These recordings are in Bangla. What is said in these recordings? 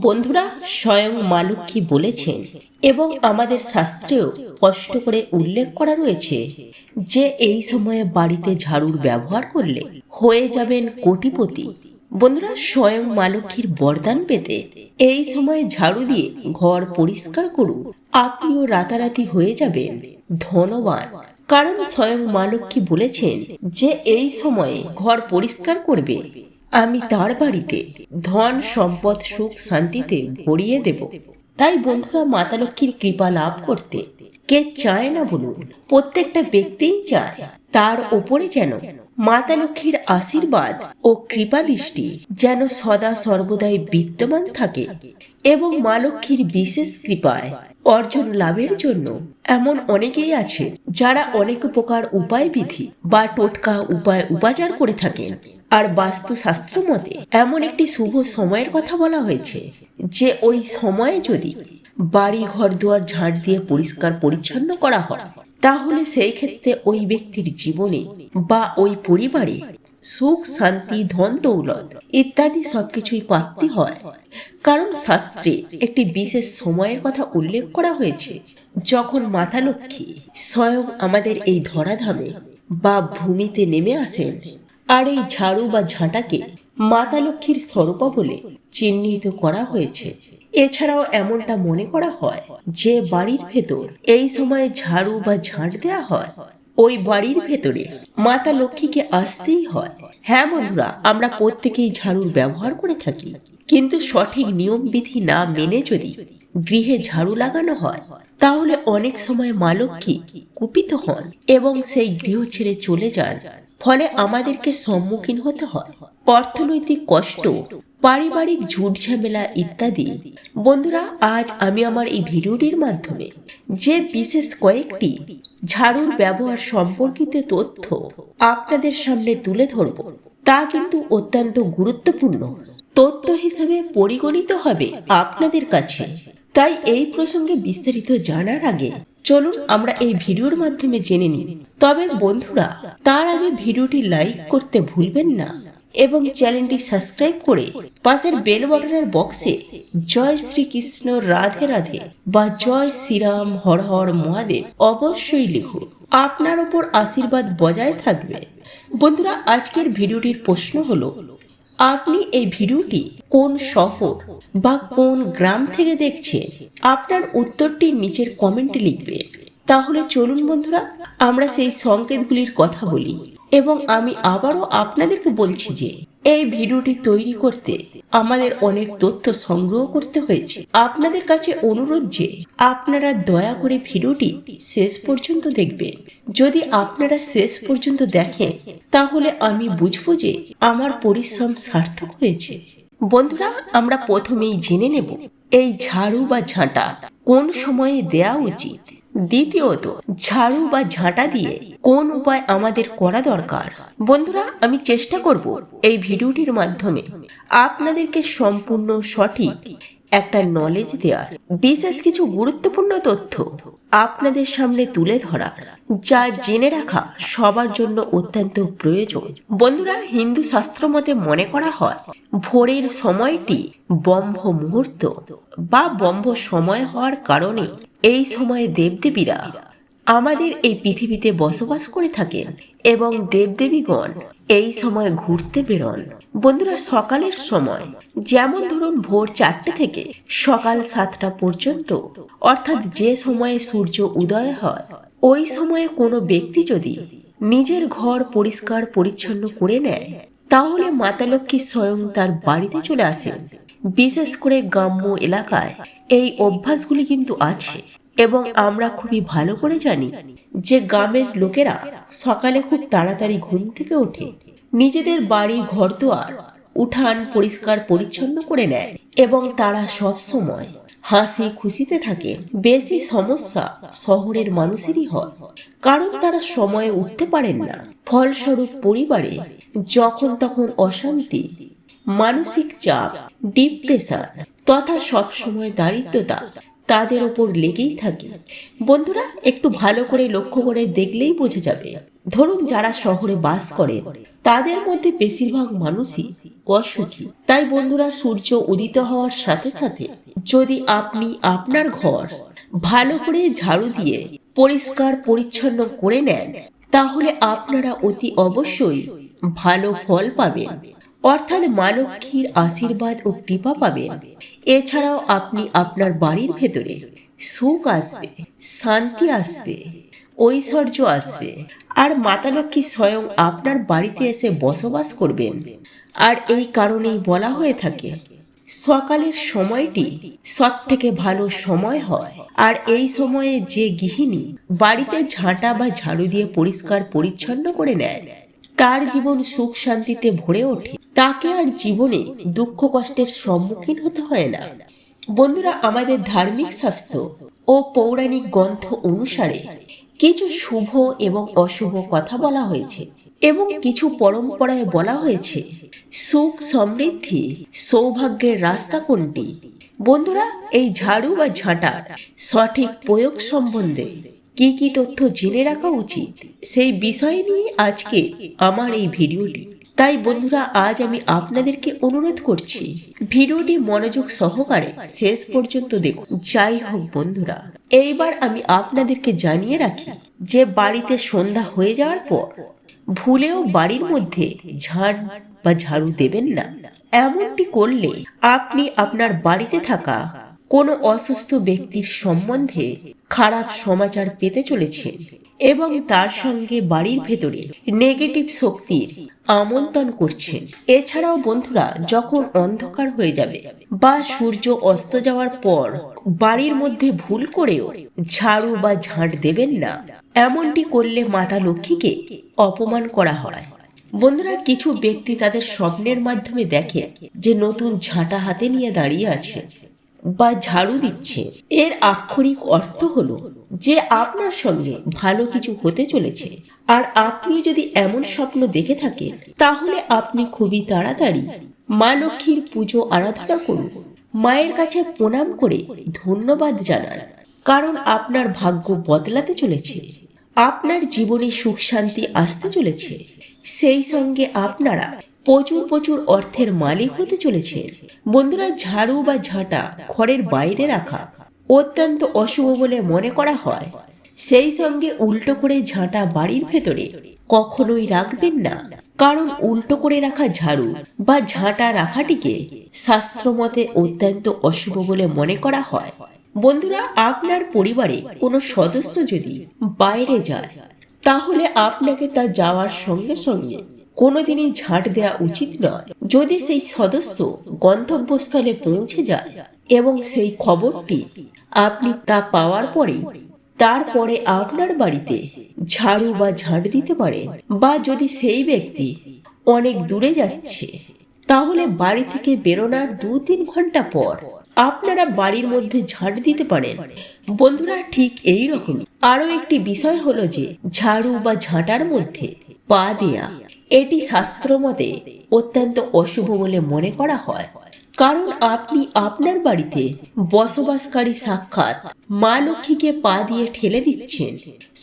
বন্ধুরা, স্বয়ং মালুক্ষী বলেছেন এবং আমাদের শাস্ত্রেও স্পষ্ট করে উল্লেখ করা রয়েছে যে এই সময়ে বাড়িতে ঝাড়ুর ব্যবহার করলে হয়ে যাবেন কোটিপতি। বন্ধুরা, স্বয়ং মালক্ষীর বরদান পেতে এই সময়ে ঝাড়ু দিয়ে ঘর পরিষ্কার করুন। আপনিও রাতারাতি হয়ে যাবেন ধনবান। কারণ স্বয়ং মালক্ষী বলেছেন যে এই সময়ে ঘর পরিষ্কার করবে। আমি তার বাড়িতে ধন, সম্পদ, সুখ, শান্তিতে ভরিয়ে দেব। তাই বন্ধুরা, মাতা লক্ষ্মীর কৃপা লাভ করতে কে চায় না বলুন, প্রত্যেকটা ব্যক্তিই চায়। তার ওপরে যেন মাতা লক্ষ্মীর আশীর্বাদ ও কৃপা দৃষ্টি যেন সদা সর্বদাই বিদ্যমান থাকে এবং মা লক্ষ্মীর বিশেষ কৃপায় অর্জন লাভের জন্য এমন অনেকেই আছে যারা অনেক প্রকার উপায় বিধি বা টোটকা উপায় উপাচার করে থাকেন। আর বাস্তুশাস্ত্র মতে এমন একটি শুভ সময়ের কথা বলা হয়েছে, যে ওই সময়ে যদি বাড়ি ঘর দুয়ার ঝাড় দিয়ে পরিষ্কার পরিচ্ছন্ন করা হয়, তাহলে সেই ক্ষেত্রে ওই ব্যক্তির জীবনে বা ওই পরিবারে সুখ, শান্তি, ধন, দৌলত ইত্যাদি সবকিছুই প্রাপ্তি হয়। কারণ শাস্ত্রে একটি বিশেষ সময়ের কথা উল্লেখ করা হয়েছে, যখন মাতা লক্ষ্মী স্বয়ং আমাদের এই ধরাধামে বা ভূমিতে নেমে আসেন আর এই ঝাড়ু বা ঝাঁটাকে মাতা লক্ষ্মীর স্বরূপা বলে চিহ্নিত করা হয়েছে। এছাড়াও এমনটা মনে করা হয় যে বাড়ির ভেতর এই সময় ঝাড়ু বা ঝাঁট দেওয়া হয়, ওই বাড়ির ভেতরে মাতা লক্ষ্মীকে আসতেই হয়। হ্যাঁ বন্ধুরা, আমরা প্রত্যেকেই ঝাড়ুর ব্যবহার করে থাকি। কিন্তু সঠিক নিয়ম বিধি না মেনে যদি গৃহে ঝাড়ু লাগানো হয়, তাহলে অনেক সময় মা লক্ষ্মী কুপিত হন এবং সেই গৃহ ছেড়ে চলে যান। ফলে আমাদেরকে সম্মুখীন হতে হয়। অর্থনৈতিক কষ্ট, পারিবারিক ঝুট ঝামেলা ইত্যাদি। বন্ধুরা, আজ আমি আমার এই ভিডিওটির মাধ্যমে যে বিশেষ কয়েকটি ঝাড়ুর ব্যবহার সম্পর্কিত তথ্য আপনাদের সামনে তুলে ধরব, তা কিন্তু অত্যন্ত গুরুত্বপূর্ণ। তথ্য হিসেবে পরিগণিত হবে আপনাদের কাছে। তাই এই প্রসঙ্গে বিস্তারিত জানার আগে চলুন আমরা এই ভিডিওর মাধ্যমে জেনে নিই। তবে বন্ধুরা, তার আগে ভিডিওটি লাইক করতে ভুলবেন না এবং চ্যানেলটি সাবস্ক্রাইব করে পাশের বেল বাটনের বক্সে জয় শ্রীকৃষ্ণ রাধে রাধে বা জয় শ্রীরাম হর হর মহাদেব অবশ্যই লিখুন। আপনার ওপর আশীর্বাদ বজায় থাকবে। বন্ধুরা, আজকের ভিডিওটির প্রশ্ন হলো আপনি এই ভিডিওটি কোন শহর বা কোন গ্রাম থেকে দেখছেন? আপনার উত্তরটি নিচের কমেন্টে লিখবে। তাহলে চলুন বন্ধুরা, আমরা সেই সংকেতগুলির কথা বলি এবং আমি আবারও আপনাদেরকে বলছি যে এই ভিডিওটি তৈরি করতে আমাদের অনেক তথ্য সংগ্রহ করতে হয়েছে। আপনাদের কাছে অনুরোধ যে আপনারা দয়া করে ভিডিওটি শেষ পর্যন্ত দেখবেন। যদি আপনারা শেষ পর্যন্ত দেখেন, তাহলে আমি বুঝব যে আমার পরিশ্রম সার্থক হয়েছে। বন্ধুরা, আমরা প্রথমেই জেনে নেব, এই ঝাড়ু বা ঝাঁটা কোন সময়ে দেয়া উচিত? দ্বিতীয়ত, ঝাড়ু বা ঝাঁটা দিয়ে কোন উপায় আমাদের করা দরকার? বন্ধুরা, আমি চেষ্টা করব এই ভিডিওটির মাধ্যমে আপনাদেরকে সম্পূর্ণ সঠিক একটা নলেজ দেওয়ার। বিশেষ কিছু গুরুত্বপূর্ণ তথ্য আপনাদের সামনে তুলে ধরা, যা জেনে রাখা সবার জন্য অত্যন্ত প্রয়োজন। বন্ধুরা, হিন্দু শাস্ত্র মতে মনে করা হয়, ভোরের সময়টি বম্ভ মুহূর্ত বা বম্ভ সময় হওয়ার কারণে এই সময়ে দেবদেবীরা আমাদের এই পৃথিবীতে বসবাস করে থাকেন এবং দেবদেবীগণ এই সময় ঘুরতে বেরোন। বন্ধুরা, সকালের সময় যেমন ধরুন ভোর চারটে থেকে সকাল সাতটা পর্যন্ত, অর্থাৎ যে সময়ে সূর্য উদয় হয়, ওই সময়ে কোনো ব্যক্তি যদি নিজের ঘর পরিষ্কার পরিচ্ছন্ন করে নেয়, তাহলে মাতা লক্ষ্মী স্বয়ং তার বাড়িতে চলে আসেন। বিশেষ করে গ্রাম্য এলাকায় এই অভ্যাসগুলি কিন্তু আছে এবং আমরা খুবই ভালো করে জানি যে গ্রামের লোকেরা সকালে খুব তাড়াতাড়ি ঘুম থেকে ওঠে। নিজেদের বাড়ি, ঘরদুয়ার উঠান পরিষ্কার পরিচ্ছন্ন করে নেয় এবং তারা সব সময় হাসি খুশিতে থাকে। বেশি সমস্যা শহরের মানুষেরই হয়, কারণ তারা সময়ে উঠতে পারেন না। ফলস্বরূপ পরিবারে যখন তখন অশান্তি, মানসিক চাপ ডিপ্রেশন তথা সবসময় দারিদ্রতা তাদের ওপর লেগেই থাকে। বন্ধুরা, একটু ভালো করে লক্ষ্য করে দেখলেই বোঝা যাবে। ধরুন, যারা শহরে বাস করেন তাদের মধ্যে বেশিরভাগ মানুষই অসুখী। তাই বন্ধুরা, সূর্য উদিত হওয়ার সাথে সাথে যদি আপনি আপনার ঘর ভালো করে ঝাড়ু দিয়ে পরিষ্কার পরিচ্ছন্ন করে নেন, তাহলে আপনারা অতি অবশ্যই ভালো ফল পাবেন। অর্থাৎ মা লক্ষ্মীর আশীর্বাদ ও কৃপা পাবেন। এছাড়াও আপনি আপনার বাড়ির ভেতরে সুখ আসবে, শান্তি আসবে, ঐশ্বর্য আসবে। আর মাতা লক্ষ্মী স্বয়ং আপনার বাড়িতে এসে বসবাস করবেন। আর এই কারণেই বলা হয়ে থাকে, সকালের সময়টি সব থেকে ভালো সময় হয়। আর এই সময়ে যে গৃহিণী বাড়িতে ঝাঁটা বা ঝাড়ু দিয়ে পরিষ্কার পরিচ্ছন্ন করে নেয়, তার জীবন সুখ শান্তিতে ভরে ওঠে। তাকে আর জীবনে দুঃখ কষ্টের সম্মুখীন হতে হয় না। বন্ধুরা, আমাদের ধার্মিক শাস্ত্র ও পৌরাণিক গ্রন্থ অনুসারে কিছু শুভ এবং অশুভ কথা বলা হয়েছে এবং কিছু পরম্পরায় বলা হয়েছে, সুখ সমৃদ্ধি, সৌভাগ্যের রাস্তা কোনটি? বন্ধুরা, এই ঝাড়ু বা ঝাঁটার সঠিক প্রয়োগ সম্বন্ধে কি কি তথ্য জেনে রাখা উচিত সেই বিষয় নিয়ে আজকে আমার এই ভিডিওটি। তাই বন্ধুরা, আজ আমি আপনাদেরকে অনুরোধ করছি, ভিডিওটি মনোযোগ সহকারে শেষ পর্যন্ত দেখুন। যাই হোক বন্ধুরা, এইবার আমি আপনাদেরকে জানিয়ে রাখি যে বাড়িতে সন্ধ্যা হয়ে যাওয়ার পর ভুলেও বাড়ির মধ্যে ঝাড় বা ঝাড়ু দেবেন না। এমনটি করলে আপনি আপনার বাড়িতে থাকা কোনো অসুস্থ ব্যক্তির সম্বন্ধে খারাপ সমাচার পেতে চলেছে এবং তার সঙ্গে বাড়ির ভেতরে নেগেটিভ শক্তির আমন্ত্রণ করছেন এছাড়াও বন্ধুরা, যখন অন্ধকার হয়ে যাবে বা সূর্য অস্ত যাওয়ার পর বাড়ির মধ্যে ভুল করেও ঝাড়ু বা ঝাঁট দেবেন না, এমনটি করলে মাতা লক্ষ্মীকে অপমান করা হয়। বন্ধুরা, কিছু ব্যক্তি তাদের স্বপ্নের মাধ্যমে দেখে যে নতুন ঝাঁটা হাতে নিয়ে দাঁড়িয়ে আছে। বা ঝাড়ু দিচ্ছে। এর আক্ষরিক অর্থ হলো যে আপনার সঙ্গে ভালো কিছু হতে চলেছে। আর আপনি যদি এমন স্বপ্ন দেখে থাকেন, তাহলে আপনি খুবই তাড়াতাড়ি মা লক্ষ্মীর পুজো আরাধনা করুন। মায়ের কাছে প্রণাম করে ধন্যবাদ জানান। কারণ আপনার ভাগ্য বদলাতে চলেছে। আপনার জীবনে সুখ শান্তি আসতে চলেছে। সেই সঙ্গে আপনারা প্রচুর প্রচুর অর্থের মালিক হতে চলেছে। বন্ধুরা, ঝাড়ু বা ঝাঁটা ঘরের বাইরে রাখা অত্যন্ত অশুভ বলে মনে করা হয়। সেই সঙ্গে উল্টো করে ঝাঁটা বাড়ির ভেতরে কখনোই রাখবেন না। কারণ উল্টো করে রাখা ঝাড়ু বা ঝাঁটা রাখাটিকে শাস্ত্রমতে অত্যন্ত অশুভ বলে মনে করা হয়। বন্ধুরা, আপনার পরিবারে কোনো সদস্য যদি বাইরে যায়, তাহলে আপনাকে তা যাওয়ার সঙ্গে সঙ্গে কোনোদিনই ঝাঁট দেওয়া উচিত নয়। যদি সেই সদস্য গন্তব্যস্থলে পৌঁছে যায় এবং সেই খবরটি আপনি তা পাওয়ার পরেই তারপরে আপনার বাড়িতে ঝাড়ু বা ঝাঁট দিতে পারেন বা যদি সেই ব্যক্তি অনেক দূরে যাচ্ছে, তাহলে বাড়ি থেকে বেরোনোর দু তিন ঘণ্টা পর আপনারা বাড়ির মধ্যে ঝাঁট দিতে পারেন। বন্ধুরা, ঠিক এই রকম আরও একটি বিষয় হলো যে ঝাড়ু বা ঝাঁটার মধ্যে পা দেয়া, এটি শাস্ত্রমতে অত্যন্ত অশুভ বলে মনে করা হয়। কারণ আপনি আপনার বাড়িতে বসবাসকারী সাক্ষাৎ মা লক্ষ্মীকে পা দিয়ে ঠেলে দিচ্ছেন,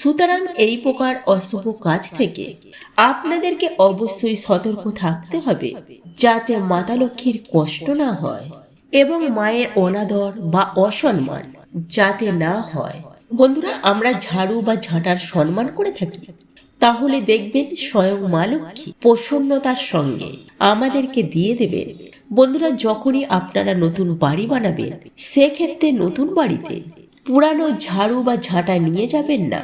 সুতরাং এই প্রকার অশুভ কাজ থেকে আপনাদেরকে অবশ্যই সতর্ক থাকতে হবে, যাতে মাতা লক্ষ্মীর কষ্ট না হয় এবং মায়ের অনাদর বা অসম্মান যাতে না হয়। বন্ধুরা, আমরা ঝাড়ু বা ঝাঁটার সম্মান করে থাকি। তাহলে দেখবেন স্বয়ং মা লক্ষ্মী প্রসন্নতার সঙ্গে আমাদেরকে দিয়ে দেবেন বন্ধুরা, যখনই আপনারা নতুন বাড়ি বানাবেন, সেক্ষেত্রে নতুন বাড়িতে পুরানো ঝাড়ু বা ঝাঁটা নিয়ে যাবেন না।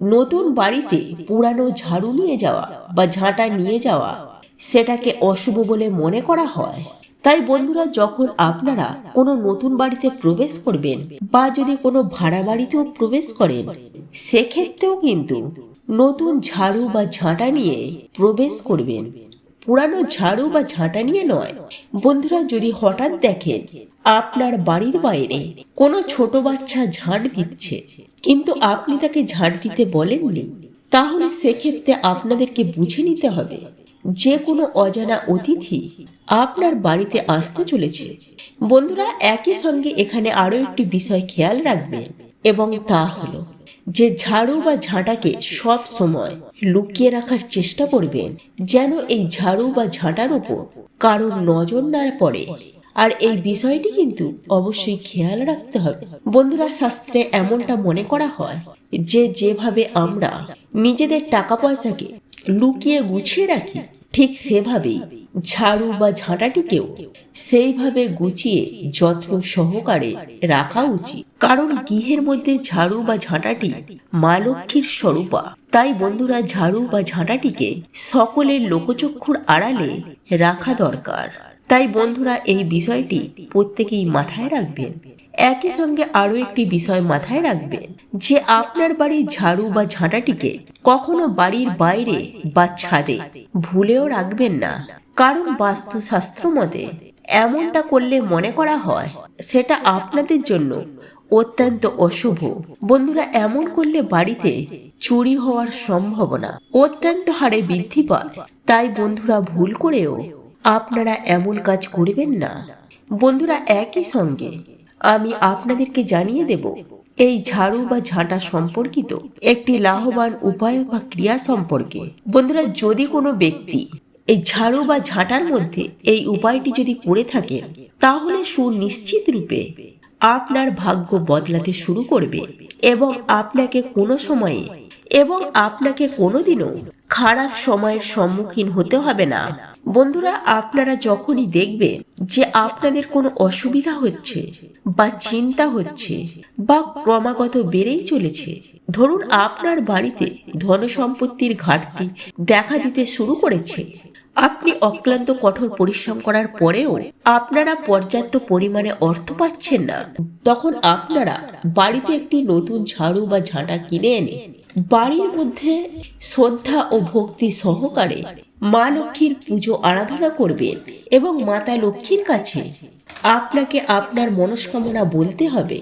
নতুন বাড়িতে পুরানো ঝাড়ু নিয়ে যাওয়া বা ঝাঁটা নিয়ে যাওয়া, সেটাকে অশুভ বলে মনে করা হয়। তাই বন্ধুরা, যখন আপনারা কোনো নতুন বাড়িতে প্রবেশ করবেন বা যদি কোনো ভাড়া বাড়িতেও প্রবেশ করেন, সেক্ষেত্রেও কিন্তু নতুন ঝাড়ু বা ঝাঁটা নিয়ে প্রবেশ করবেন। পুরানো ঝাড়ু বা ঝাঁটা নিয়ে নয়। বন্ধুরা, যদি হঠাৎ দেখেন আপনার বাড়ির বাইরে কোনো ছোট বাচ্চা ঝাঁট দিচ্ছে, কিন্তু আপনি তাকে ঝাঁট দিতে বলেননি, তাহলে সেক্ষেত্রে আপনাদেরকে বুঝে নিতে হবে যে কোনো অজানা অতিথি আপনার বাড়িতে আসতে চলেছে। বন্ধুরা, একই সঙ্গে এখানে আরও একটি বিষয় খেয়াল রাখবেন এবং তা হলো যে ঝাড়ু বা ঝাঁটাকে সব সময় লুকিয়ে রাখার চেষ্টা করবেন যেন এই ঝাড়ু বা ঝাঁটার উপর কারোর নজর না পড়ে। আর এই বিষয়টি কিন্তু অবশ্যই খেয়াল রাখতে হবে। বন্ধুরা, শাস্ত্রে এমনটা মনে করা হয় যে যেভাবে আমরা নিজেদের টাকা পয়সাকে লুকিয়ে গুছিয়ে রাখি। ঠিক সেভাবেই ঝাড়ু বা ঝাঁটাটিকেও সেইভাবে গুছিয়ে যত্ন সহকারে রাখা উচিত। কারণ গৃহের মধ্যে ঝাড়ু বা ঝাঁটাটি মা লক্ষ্মীর স্বরূপা। তাই বন্ধুরা, ঝাড়ু বা ঝাঁটাটিকে সকলের লোকচক্ষুর আড়ালে রাখা দরকার। তাই বন্ধুরা, এই বিষয়টি প্রত্যেকেই মাথায় রাখবেন। একই সঙ্গে আরও একটি বিষয় মাথায় রাখবেন যে আপনার বাড়ির ঝাড়ু বা ঝাঁটাটিকে কখনো বাড়ির বাইরে বা ছাদে ভুলেও রাখবেন না। কারণ বাস্তুশাস্ত্র মতে, এমনটা করলে মনে করা হয়, সেটা আপনাদের জন্য অত্যন্ত অশুভ। বন্ধুরা, এমন করলে বাড়িতে চুরি হওয়ার সম্ভাবনা অত্যন্ত হারে বৃদ্ধি পায়। তাই বন্ধুরা, ভুল করেও আপনারা এমন কাজ করবেন না। বন্ধুরা, একই সঙ্গে আমি আপনাদেরকে জানিয়ে দেব, এই ঝাড়ু বা ঝাঁটা সম্পর্কিত একটি লাভবান উপায় বা ক্রিয়া সম্পর্কে। বন্ধুরা, যদি কোনো ব্যক্তি এই ঝাড়ু বা ঝাঁটার মধ্যে এই উপায়টি যদি করে থাকে, তাহলে সুনিশ্চিত রূপে আপনার ভাগ্য বদলাতে শুরু করবে এবং আপনাকে কোনো সময়ে এবং আপনাকে কোনোদিনও খারাপ সময়ের সম্মুখীন হতে হবে না। বন্ধুরা, আপনারা যখনই দেখবেন যে আপনাদের কোনো অসুবিধা হচ্ছে বা চিন্তা হচ্ছে বা ক্রমাগত বেড়েই চলেছে, ধরুন আপনার বাড়িতে ধন সম্পত্তির ঘাটতি দেখা দিতে শুরু করেছে। আপনি অক্লান্ত কঠোর পরিশ্রম করার পরেও আপনারা পর্যাপ্ত পরিমাণে অর্থ পাচ্ছেন না। তখন আপনারা বাড়িতে একটি নতুন ঝাড়ু বা ঝাঁটা কিনে এনে বাড়ির মধ্যে শ্রদ্ধা ও ভক্তি সহকারে মা লক্ষ্মীর পুজো আরাধনা করবেন এবং মাতা লক্ষ্মীর কাছে আপনাকে আপনার মনস্কামনা বলতে হবে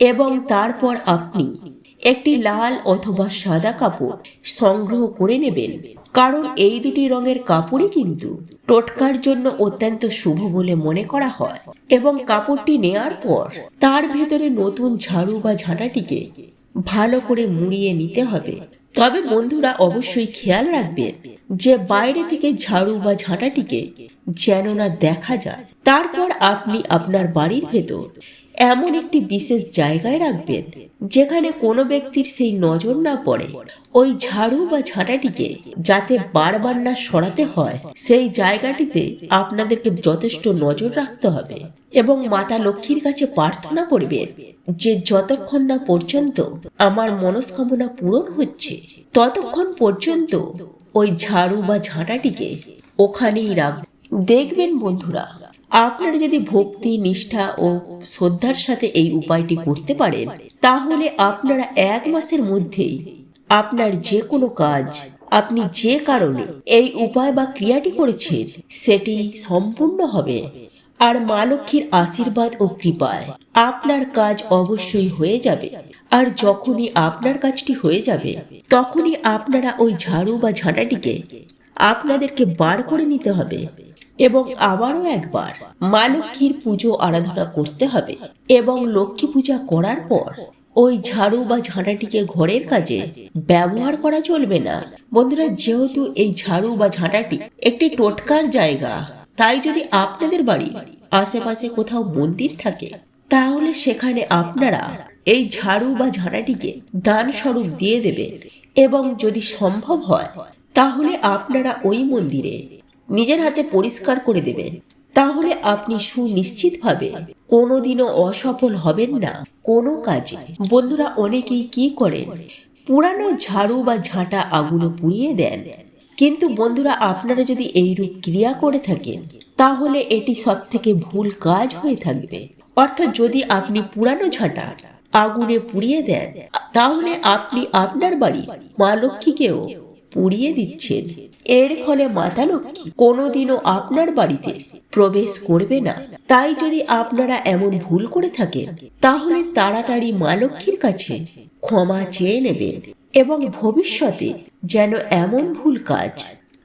এবং তারপর আপনি একটি লাল অথবা সাদা কাপড় সংগ্রহ করে নেবেন। কারণ এই দুটি রঙের কাপড়ই কিন্তু টোটকার জন্য অত্যন্ত শুভ বলে মনে করা হয়। এবং কাপড়টি নেয়ার পর তার ভেতরে নতুন ঝাড়ু বা ঝাঁটাটিকে ভালো করে মুড়িয়ে নিতে হবে। তবে বন্ধুরা অবশ্যই খেয়াল রাখবেন যে বাইরে থেকে ঝাড়ু বা ঝাঁটাটিকে যেন না দেখা যায়। তারপর আপনি আপনার বাড়ির ভেতর এমন একটি বিশেষ জায়গায় রাখবেন যেখানে কোনো ব্যক্তির সেই নজর না পড়ে। ওই ঝাড়ু বা ঝাঁটাটিকে যাতে বারবার না সরাতে হয়, সেই জায়গাটিতে আপনাদেরকে যথেষ্ট নজর রাখতে হবে। এবং মাতা লক্ষ্মীর কাছে প্রার্থনা করবেন যে যতক্ষণ না পর্যন্ত আমার মনস্কামনা পূরণ হচ্ছে, ততক্ষণ পর্যন্ত ওই ঝাড়ু বা ঝাঁটাটিকে ওখানেই রাখ। দেখবেন বন্ধুরা, আপনারা যদি ভক্তি, নিষ্ঠা ও শ্রদ্ধার সাথে এই উপায়টি করতে পারেন, তাহলে আপনারা এক মাসের মধ্যেই আপনার যে কোনো কাজ, আপনি যে কারণে এই উপায় বা ক্রিয়াটি করেছেন, সেটি সম্পূর্ণ হবে। আর মা লক্ষ্মীর আশীর্বাদ ও কৃপায় আপনার কাজ অবশ্যই হয়ে যাবে। আর যখনই আপনার কাজটি হয়ে যাবে, তখনই আপনারা ওই ঝাড়ু বা ঝাঁটাটিকে আপনাদেরকে বার করে নিতে হবে এবং আবারও একবার মা লক্ষ্মীর পুজো আরাধনা করতে হবে এবং লক্ষ্মী পূজা করার পর ওই ঝাড়ু বা ঝাঁটাটিকে ঘরের কাজে ব্যবহার করা চলবে না। বন্ধুরা, যেহেতু এই ঝাড়ু বা ঝাঁটাটি একটি টোটকার জায়গা তাই যদি আপনাদের বাড়ি আশেপাশে কোথাও মন্দির থাকে, তাহলে সেখানে আপনারা এই ঝাড়ু বা ঝাঁটাটিকে দান স্বরূপ দিয়ে দেবেন এবং যদি সম্ভব হয়, তাহলে আপনারা ওই মন্দিরে নিজের হাতে পরিষ্কার করে দেবেন। তাহলে আপনি সুনিশ্চিতভাবে কোনোদিনও অসফল হবেন না কোনো কাজে। বন্ধুরা, অনেকেই কি করেন? পুরানো ঝাড়ু বা ঝাঁটা আগুনে পুড়িয়ে দেন। কিন্তু বন্ধুরা, আপনারা যদি এইরূপ ক্রিয়া করে থাকেন, তাহলে এটি সব থেকে ভুল কাজ হয়ে থাকবে। অর্থাৎ যদি আপনি পুরানো ঝাঁটা আগুনে পুড়িয়ে দেন, তাহলে আপনি আপনার বাড়ি মা লক্ষ্মীকেও পুড়িয়ে দিচ্ছেন। এর ফলে মাতা লক্ষ্মী কোনোদিনও আপনার বাড়িতে প্রবেশ করবে না। তাই যদি আপনারা এমন ভুল করে থাকেন, তাহলে তাড়াতাড়ি মা লক্ষ্মীর কাছে ক্ষমা চেয়ে নেবেন। এবং ভবিষ্যতে যেন এমন ভুল কাজ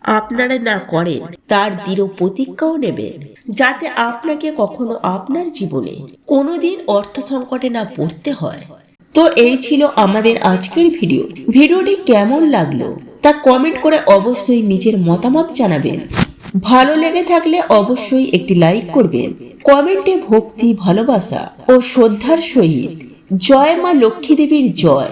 আপনারা না করেন, তার দৃঢ় প্রতিজ্ঞাও নেবেন, যাতে আপনাকে কখনো আপনার জীবনে কোনোদিন অর্থ সংকটে না পড়তে হয়। তো এই ছিল আমাদের আজকের ভিডিও। ভিডিওটি কেমন লাগল তা কমেন্ট করে অবশ্যই নিজের মতামত জানাবেন। ভালো লেগে থাকলে অবশ্যই একটি লাইক করবেন। কমেন্টে ভক্তি, ভালোবাসা ও শ্রদ্ধার সহিত জয় মা লক্ষ্মী দেবীর জয়।